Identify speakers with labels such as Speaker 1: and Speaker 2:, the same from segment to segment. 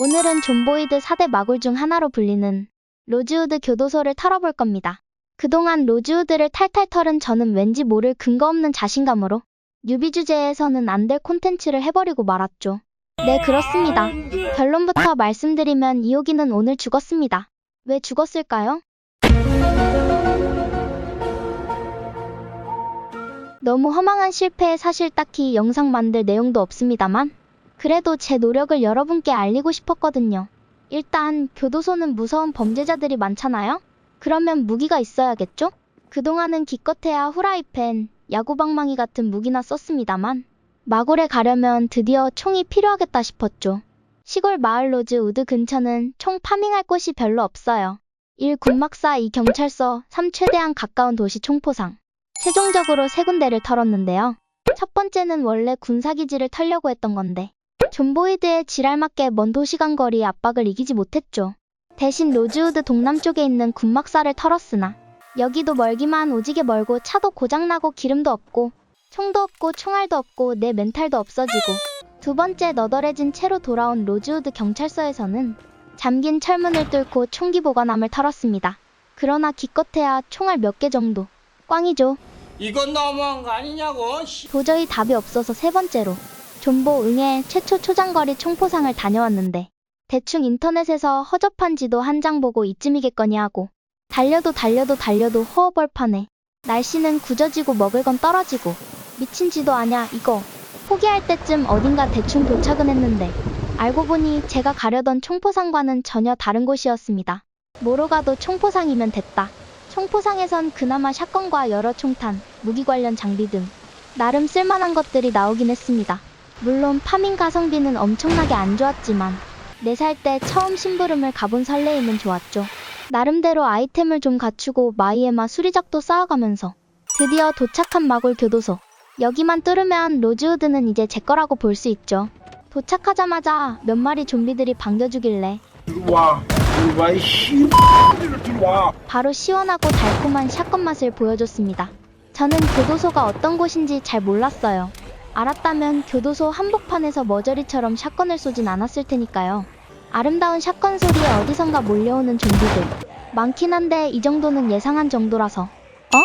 Speaker 1: 오늘은 존보이드 4대 마굴 중 하나로 불리는 로즈우드 교도소를 털어볼 겁니다. 그동안 로즈우드를 탈탈 털은 저는 왠지 모를 근거 없는 자신감으로 뉴비 주제에서는 안 될 콘텐츠를 해버리고 말았죠. 네, 그렇습니다. 결론부터 말씀드리면 이호기는 오늘 죽었습니다. 왜 죽었을까요? 너무 허망한 실패에 사실 딱히 영상 만들 내용도 없습니다만 그래도 제 노력을 여러분께 알리고 싶었거든요. 일단 교도소는 무서운 범죄자들이 많잖아요? 그러면 무기가 있어야겠죠? 그동안은 기껏해야 후라이팬, 야구방망이 같은 무기나 썼습니다만 마골에 가려면 드디어 총이 필요하겠다 싶었죠. 시골 마을 로즈 우드 근처는 총 파밍할 곳이 별로 없어요. 1. 군막사 2. 경찰서 3. 최대한 가까운 도시 총포상 최종적으로 세 군데를 털었는데요. 첫 번째는 원래 군사기지를 털려고 했던 건데 존보이드의 지랄맞게 먼 도시간 거리 압박을 이기지 못했죠. 대신 로즈우드 동남쪽에 있는 군막사를 털었으나 여기도 멀기만 오지게 멀고 차도 고장나고 기름도 없고 총도 없고 총알도 없고 내 멘탈도 없어지고 두 번째 너덜해진 채로 돌아온 로즈우드 경찰서에서는 잠긴 철문을 뚫고 총기 보관함을 털었습니다. 그러나 기껏해야 총알 몇 개 정도 꽝이죠.
Speaker 2: 이건 너무한 거 아니냐고. 씨.
Speaker 1: 도저히 답이 없어서 세 번째로 존보 응애 최초 초장거리 총포상을 다녀왔는데 대충 인터넷에서 허접한 지도 한 장 보고 이쯤이겠거니 하고 달려도 달려도 달려도 허허벌판에 날씨는 굳어지고 먹을 건 떨어지고 미친 지도 아냐 이거 포기할 때쯤 어딘가 대충 도착은 했는데 알고 보니 제가 가려던 총포상과는 전혀 다른 곳이었습니다. 뭐로 가도 총포상이면 됐다. 총포상에선 그나마 샷건과 여러 총탄, 무기 관련 장비 등 나름 쓸만한 것들이 나오긴 했습니다. 물론 파밍 가성비는 엄청나게 안 좋았지만 4살 때 처음 심부름을 가본 설레임은 좋았죠. 나름대로 아이템을 좀 갖추고 마이에마 수리작도 쌓아가면서 드디어 도착한 마골 교도소. 여기만 뚫으면 로즈우드는 이제 제 거라고 볼 수 있죠. 도착하자마자 몇 마리 좀비들이 반겨주길래
Speaker 3: 이 씨X들을 들어와
Speaker 1: 바로 시원하고 달콤한 샷건 맛을 보여줬습니다. 저는 교도소가 어떤 곳인지 잘 몰랐어요. 알았다면 교도소 한복판에서 머저리처럼 샷건을 쏘진 않았을 테니까요. 아름다운 샷건 소리에 어디선가 몰려오는 좀비들. 많긴 한데 이 정도는 예상한 정도라서. 어?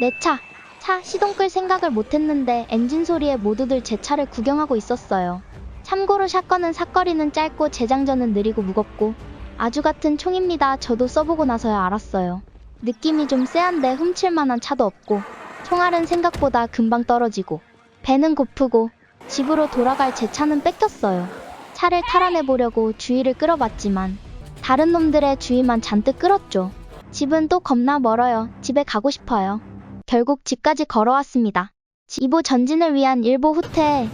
Speaker 1: 내 차. 차 시동 끌 생각을 못했는데 엔진 소리에 모두들 제 차를 구경하고 있었어요. 참고로 샷건은 사거리는 짧고 재장전은 느리고 무겁고 아주 같은 총입니다. 저도 써보고 나서야 알았어요. 느낌이 좀 쎄한데 훔칠 만한 차도 없고 총알은 생각보다 금방 떨어지고 배는 고프고 집으로 돌아갈 제 차는 뺏겼어요. 차를 탈환해 보려고 주의를 끌어봤지만 다른 놈들의 주의만 잔뜩 끌었죠. 집은 또 겁나 멀어요. 집에 가고 싶어요. 결국 집까지 걸어왔습니다. 2보 전진을 위한 1보 후퇴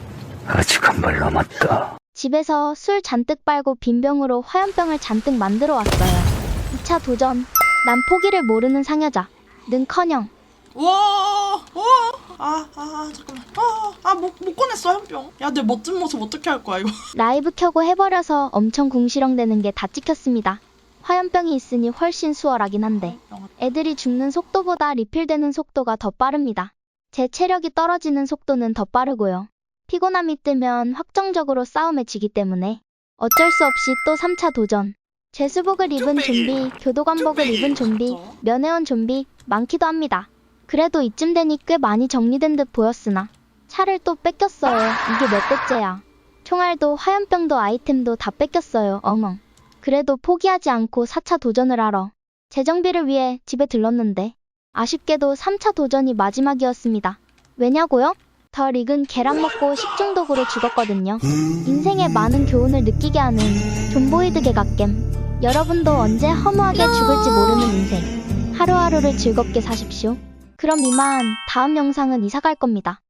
Speaker 4: 아직 한 발 남았다.
Speaker 1: 집에서 술 잔뜩 빨고 빈병으로 화염병을 잔뜩 만들어 왔어요. 2차 도전. 난 포기를 모르는 상여자. 는커녕
Speaker 5: 와, 와, 아, 아, 잠깐만. 아, 아, 못, 못 꺼냈어, 한병. 야, 내 멋진 모습 어떻게 할 거야, 이거.
Speaker 1: 라이브 켜고 해버려서 엄청 궁시렁대는 게 다 찍혔습니다. 화염병이 있으니 훨씬 수월하긴 한데 애들이 죽는 속도보다 리필되는 속도가 더 빠릅니다. 제 체력이 떨어지는 속도는 더 빠르고요. 피곤함이 뜨면 확정적으로 싸움에 지기 때문에 어쩔 수 없이 또 3차 도전. 제수복을 입은 좀비, 교도관복을 입은 좀비, 면회온 좀비 많기도 합니다. 그래도 이쯤 되니 꽤 많이 정리된 듯 보였으나 차를 또 뺏겼어요. 이게 몇 대째야. 총알도 화염병도 아이템도 다 뺏겼어요. 엉엉. 그래도 포기하지 않고 4차 도전을 하러 재정비를 위해 집에 들렀는데 아쉽게도 3차 도전이 마지막이었습니다. 왜냐고요? 더 익은 계란 먹고 식중독으로 죽었거든요. 인생에 많은 교훈을 느끼게 하는 존보이드 개각겜. 여러분도 언제 허무하게 죽을지 모르는 인생. 하루하루를 즐겁게 사십시오. 그럼 이만 다음 영상은 이사 갈 겁니다.